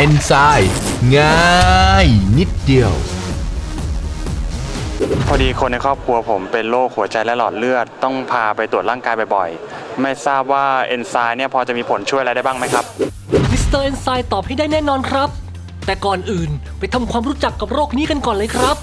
เอนไซม์ง่ายนิดเดียว พอดีคนในครอบครัวผมเป็นโรคหัวใจและหลอดเลือด ต้องพาไปตรวจร่างกายบ่อยๆ ไม่ทราบว่าเอนไซม์เนี่ยพอจะมีผลช่วยอะไรได้บ้างไหมครับ มิสเตอร์เอนไซตอบให้ได้แน่นอนครับ แต่ก่อนอื่นไปทำความรู้จักกับโรคนี้กันก่อนเลยครับ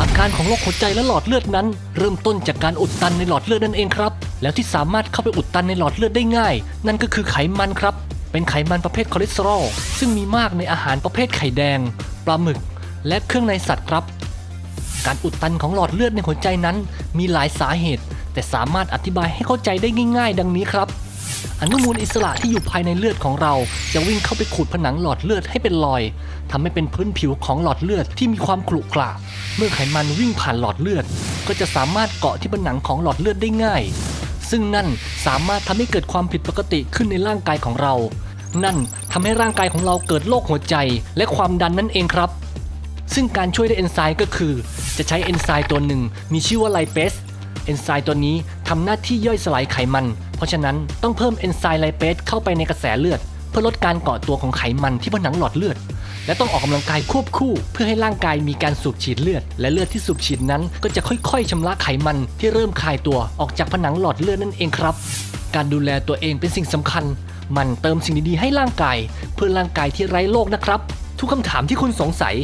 อาการของโรคหัวใจและหลอดเลือดนั้น เริ่มต้นจากการอุดตันในหลอดเลือดนั่นเองครับ แล้วที่สามารถเข้าไปอุดตันในหลอดเลือดได้ง่าย นั่นก็คือไขมันครับ เป็นไขมันประเภทคอเลสเตอรอลซึ่งมีมากในอาหารประเภทไข่แดง ปลาหมึก และเครื่องในสัตว์ครับ การอุดตันของหลอดเลือดในหัวใจนั้น มีหลายสาเหตุ แต่สามารถอธิบายให้เข้าใจได้ง่าย ๆ ดังนี้ครับ อนุมูลอิสระที่อยู่ภายในเลือดของเรา จะวิ่งเข้าไปขูดผนังหลอดเลือดให้เป็นรอยทำให้เป็นพื้นผิวของหลอดเลือดที่มีความขรุขระเมื่อไขมันวิ่งผ่านหลอดเลือด ก็จะสามารถเกาะที่ผนังของหลอดเลือดได้ง่าย ซึ่งนั่นสามารถทำให้เกิดความผิดปกติขึ้นในร่างกายของเรา นั่นทำให้ร่างกายของเราเกิดโรคหัวใจ และความดันนั่นเองครับ ซึ่งการช่วยด้วยเอนไซม์ก็คือ จะใช้เอนไซม์ตัวหนึ่งมีชื่อว่าไลเปสเอนไซม์ตัวนี้ทำหน้าที่ย่อยสลายไขมัน เพราะฉะนั้นต้องเพิ่มเอนไซม์ไลเปสเข้าไปในกระแสเลือด เพื่อลดการเกาะตัวของไขมันที่ผนังหลอดเลือด และต้องออกกำลังกายควบคู่ เพื่อให้ร่างกายมีการสูบฉีดเลือด และเลือดที่สูบฉีดนั้นก็จะค่อยๆชำระไขมันที่เริ่มคลายตัวออกจากผนังหลอดเลือดนั่นเองครับ การดูแลตัวเองเป็นสิ่งสำคัญ มันเติมสิ่งดีๆให้ร่างกาย เพื่อร่างกายที่ไร้โรคนะครับ ทุกคำถามที่คุณสงสัย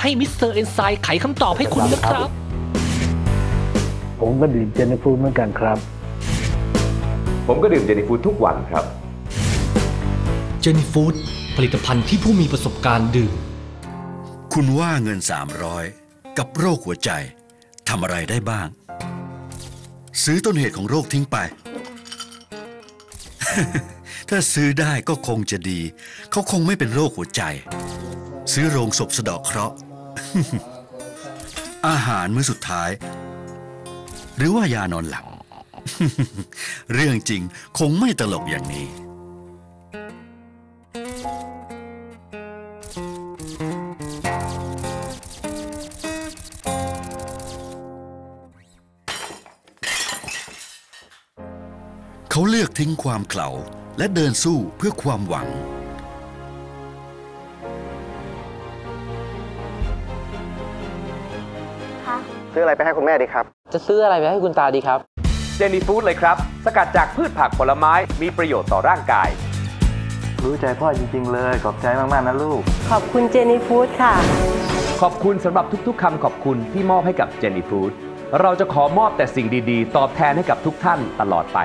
ให้มิสเตอร์เอนไซม์ไขคำตอบให้คุณนะครับ ผมก็ดื่มเจนฟูดเหมือนกันครับ ผมก็ดื่มเจนี่ฟูดทุกวันครับเจนฟู้ด ผลิตภัณฑ์ที่ผู้มีประสบการณ์ดื่ม คุณว่าเงิน 300 กับโรคหัวใจทำอะไรได้บ้าง ซื้อต้นเหตุของโรคทิ้งไป ถ้าซื้อได้ก็คงจะดี เขาคงไม่เป็นโรคหัวใจ ซื้อโรงศพสะเดาะเคราะห์ อาหารมื้อสุดท้าย หรือว่ายานอนหลับ เรื่องจริงคงไม่ตลกอย่างนี้ เขาเลือกทิ้งความเขลาและเดินสู้เพื่อความหวัง ซื้ออะไรไปให้คุณแม่ดีครับ จะซื้ออะไรไปให้คุณตาดีครับ เจนี่ฟูดเลยครับ สกัดจากพืชผักผลไม้มีประโยชน์ต่อร่างกาย รู้ใจพ่อจริง ๆ เลย ขอบใจมาก ๆ นะลูก ขอบคุณเจนี่ฟู้ดค่ะ ขอบคุณสำหรับทุกๆคำขอบคุณที่มอบให้กับเจนี่ฟูดเราจะขอมอบแต่สิ่งดีๆ ตอบแทนให้กับทุกท่านตลอดไป